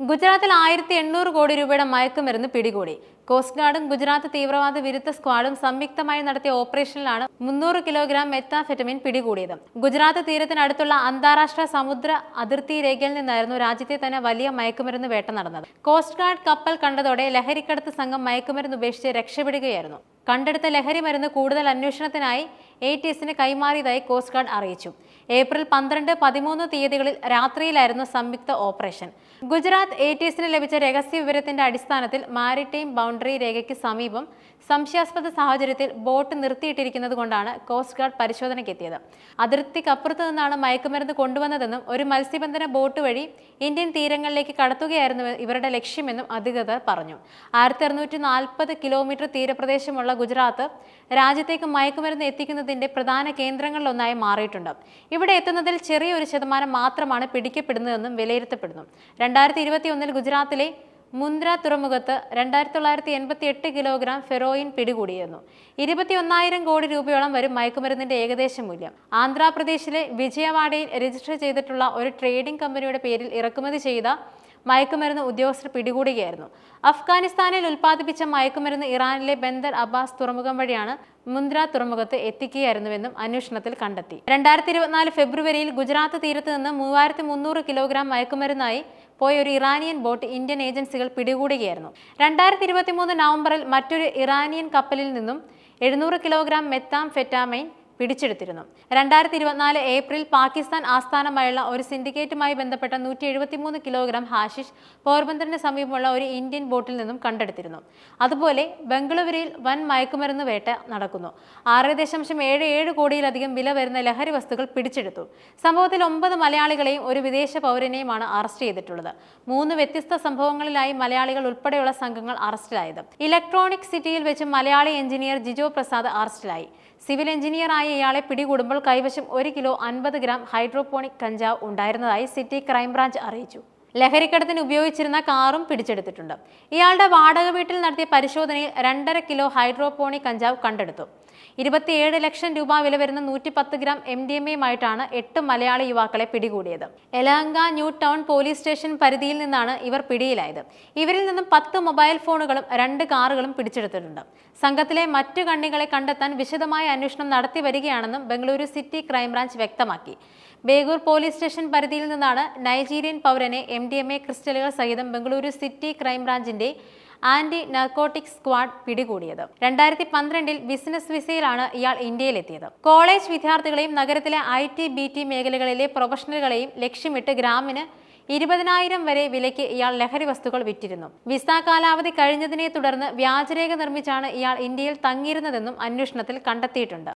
ഗുജറാത്തിൽ ആയിരത്തി എണ്ണൂറ് കോടി രൂപയുടെ മയക്കുമരുന്ന് പിടികൂടി. കോസ്റ്റ് ഗാർഡും ഗുജറാത്ത് തീവ്രവാദ വിരുദ്ധ സ്ക്വാഡും സംയുക്തമായി നടത്തിയ ഓപ്പറേഷനിലാണ് മുന്നൂറ് കിലോഗ്രാം മെത്താഫെറ്റമിൻ പിടികൂടിയത്. ഗുജറാത്ത് തീരത്തിനടുത്തുള്ള അന്താരാഷ്ട്ര സമുദ്ര അതിർത്തി രേഖയിൽ നിന്നായിരുന്നു രാജ്യത്തെ തന്നെ വലിയ മയക്കുമരുന്ന് വേട്ട നടന്നത്. കോസ്റ്റ് ഗാർഡ് കപ്പൽ കണ്ടതോടെ ലഹരിക്കടത്ത് സംഘം മയക്കുമരുന്ന് ഉപേക്ഷിച്ച് രക്ഷപ്പെടുകയായിരുന്നു. കണ്ടെടുത്ത ലഹരി മരുന്ന് കൂടുതൽ അന്വേഷണത്തിനായി എ ടി എസിന് കൈമാറിയതായി കോസ്റ്റ് ഗാർഡ് അറിയിച്ചു. ഏപ്രിൽ പന്ത്രണ്ട് പതിമൂന്ന് തീയതികളിൽ രാത്രിയിലായിരുന്നു സംയുക്ത ഓപ്പറേഷൻ. ഗുജറാത്ത് എ ടി എസിന് ലഭിച്ച രഹസ്യ വിവരത്തിന്റെ അടിസ്ഥാനത്തിൽ മാരിടൈം ബൗണ്ടറി രേഖയ്ക്ക് സമീപം സംശയാസ്പദ സാഹചര്യത്തിൽ ബോട്ട് നിർത്തിയിട്ടിരിക്കുന്നത് കൊണ്ടാണ് കോസ്റ്റ് ഗാർഡ് പരിശോധനയ്ക്കെത്തിയത്. അതിർത്തിക്കപ്പുറത്ത് നിന്നാണ് മയക്കുമരുന്ന് കൊണ്ടുവന്നതെന്നും ഒരു മത്സ്യബന്ധന ബോട്ട് വഴി ഇന്ത്യൻ തീരങ്ങളിലേക്ക് കടത്തുകയായിരുന്നു ഇവരുടെ ലക്ഷ്യമെന്നും അധികൃതർ പറഞ്ഞു. ആയിരത്തി അറുന്നൂറ്റി നാൽപ്പത് കിലോമീറ്റർ തീരപ്രദേശമുള്ള ഗുജറാത്ത് രാജ്യത്തേക്ക് മയക്കുമരുന്ന് എത്തിക്കുന്നതിന്റെ പ്രധാന കേന്ദ്രങ്ങളിലൊന്നായി മാറിയിട്ടുണ്ട്. ഇവിടെ എത്തുന്നതിൽ ചെറിയൊരു ശതമാനം മാത്രമാണ് പിടിക്കപ്പെടുന്നതെന്നും വിലയിരുത്തപ്പെടുന്നു. രണ്ടായിരത്തി ഇരുപത്തി ഒന്നിൽ ഗുജറാത്തിലെ മുന്ദ്ര തുറമുഖത്ത് രണ്ടായിരത്തി തൊള്ളായിരത്തി എൺപത്തി എട്ട് കിലോഗ്രാം ഫെറോയിൻ പിടികൂടിയിരുന്നു. ഇരുപത്തി ഒന്നായിരം കോടി രൂപയോളം വരും മയക്കുമരുന്നിന്റെ ഏകദേശ മൂല്യം. ആന്ധ്രാപ്രദേശിലെ വിജയവാഡയിൽ രജിസ്റ്റർ ചെയ്തിട്ടുള്ള ഒരു ട്രേഡിംഗ് കമ്പനിയുടെ പേരിൽ ഇറക്കുമതി ചെയ്ത മയക്കുമരുന്ന് ഉദ്യോഗസ്ഥർ പിടികൂടുകയായിരുന്നു. അഫ്ഗാനിസ്ഥാനിൽ ഉൽപ്പാദിപ്പിച്ച മയക്കുമരുന്ന് ഇറാനിലെ ബന്ദർ അബ്ബാസ് തുറമുഖം വഴിയാണ് മുന്ദ്ര തുറമുഖത്ത് എത്തിക്കുകയായിരുന്നുവെന്നും അന്വേഷണത്തിൽ കണ്ടെത്തി. രണ്ടായിരത്തി ഇരുപത്തിനാല് ഫെബ്രുവരിയിൽ ഗുജറാത്ത് തീരത്ത് നിന്ന് മൂവായിരത്തി മുന്നൂറ് കിലോഗ്രാം മയക്കുമരുന്നായി പോയ ഒരു ഇറാനിയൻ ബോട്ട് ഇന്ത്യൻ ഏജൻസികൾ പിടികൂടുകയായിരുന്നു. രണ്ടായിരത്തി ഇരുപത്തി മൂന്ന് നവംബറിൽ മറ്റൊരു ഇറാനിയൻ കപ്പലിൽ നിന്നും എഴുന്നൂറ് കിലോഗ്രാം മെത്താം ഫെറ്റാമൈൻ പിടിച്ചെടുത്തിരുന്നു. രണ്ടായിരത്തി ഇരുപത്തിനാല് ഏപ്രിൽ പാകിസ്ഥാൻ ആസ്ഥാനമായുള്ള ഒരു സിൻഡിക്കേറ്റുമായി ബന്ധപ്പെട്ട നൂറ്റി എഴുപത്തിമൂന്ന് കിലോഗ്രാം ഹാഷിഷ് പോർബന്ദറിന് സമീപമുള്ള ഒരു ഇന്ത്യൻ ബോട്ടിൽ നിന്നും കണ്ടെടുത്തിരുന്നു. അതുപോലെ ബംഗളൂരുവിൽ വൻ മയക്കുമരുന്ന് വേട്ട നടക്കുന്നു. ആറ് ദശാംശം ഏഴ് ഏഴ് കോടിയിലധികം വില വരുന്ന ലഹരി വസ്തുക്കൾ പിടിച്ചെടുത്തു. സംഭവത്തിൽ ഒമ്പത് മലയാളികളെയും ഒരു വിദേശ പൗരനെയുമാണ് അറസ്റ്റ് ചെയ്തിട്ടുള്ളത്. മൂന്ന് വ്യത്യസ്ത സംഭവങ്ങളിലായി മലയാളികൾ ഉൾപ്പെടെയുള്ള സംഘങ്ങൾ അറസ്റ്റിലായത്. ഇലക്ട്രോണിക് സിറ്റിയിൽ വെച്ച് മലയാളി എഞ്ചിനീയർ ജിജോ പ്രസാദ് അറസ്റ്റിലായി. സിവിൽ എഞ്ചിനീയറായ ഇയാളെ പിടികൂടുമ്പോൾ കൈവശം ഒരു കിലോ അൻപത് ഗ്രാം ഹൈഡ്രോപോണിക് കഞ്ചാവ് ഉണ്ടായിരുന്നതായി സിറ്റി ക്രൈംബ്രാഞ്ച് അറിയിച്ചു. ലഹരിക്കടത്തിന് ഉപയോഗിച്ചിരുന്ന കാറും പിടിച്ചെടുത്തിട്ടുണ്ട്. ഇയാളുടെ വാടക വീട്ടിൽ നടത്തിയ പരിശോധനയിൽ രണ്ടര കിലോ ഹൈഡ്രോപോണിക് കഞ്ചാവ് കണ്ടെടുത്തു. ഇരുപത്തിയേഴ് ലക്ഷം രൂപ വില വരുന്ന നൂറ്റി പത്ത് ഗ്രാം എം ഡി എം എയുമായിട്ടാണ് എട്ട് മലയാളി യുവാക്കളെ പിടികൂടിയത്. Yelahanka new town police station പരിധിയിൽ നിന്നാണ് ഇവർ പിടിയിലായത്. ഇവരിൽ നിന്നും പത്ത് മൊബൈൽ ഫോണുകളും രണ്ട് കാറുകളും പിടിച്ചെടുത്തിട്ടുണ്ട്. സംഘത്തിലെ മറ്റു കണ്ണികളെ കണ്ടെത്താൻ വിശദമായ അന്വേഷണം നടത്തി വരികയാണെന്നും ബംഗളൂരു സിറ്റി ക്രൈംബ്രാഞ്ച് വ്യക്തമാക്കി. ബേഗൂർ പോലീസ് സ്റ്റേഷൻ പരിധിയിൽ നിന്നാണ് നൈജീരിയൻ പൗരനെ എം ഡി എം എ ക്രിസ്റ്റലുകൾ സഹിതം ബംഗളൂരു സിറ്റി ക്രൈംബ്രാഞ്ചിന്റെ ആന്റി നർക്കോട്ടിക് സ്ക്വാഡ് പിടികൂടിയത്. രണ്ടായിരത്തി പന്ത്രണ്ടിൽ ബിസിനസ് വിസയിലാണ് ഇയാൾ ഇന്ത്യയിലെത്തിയത്. കോളേജ് വിദ്യാർത്ഥികളെയും നഗരത്തിലെ ഐ ടി ബി ടി മേഖലകളിലെ പ്രൊഫഷണലുകളെയും ലക്ഷ്യമിട്ട് ഗ്രാമിന് ഇരുപതിനായിരം വരെ വിലയ്ക്ക് ഇയാൾ ലഹരി വസ്തുക്കൾ വിറ്റിരുന്നു. വിസ കാലാവധി കഴിഞ്ഞതിനെ തുടർന്ന് വ്യാജരേഖ നിർമ്മിച്ചാണ് ഇയാൾ ഇന്ത്യയിൽ തങ്ങിയിരുന്നതെന്നും അന്വേഷണത്തിൽ കണ്ടെത്തിയിട്ടുണ്ട്.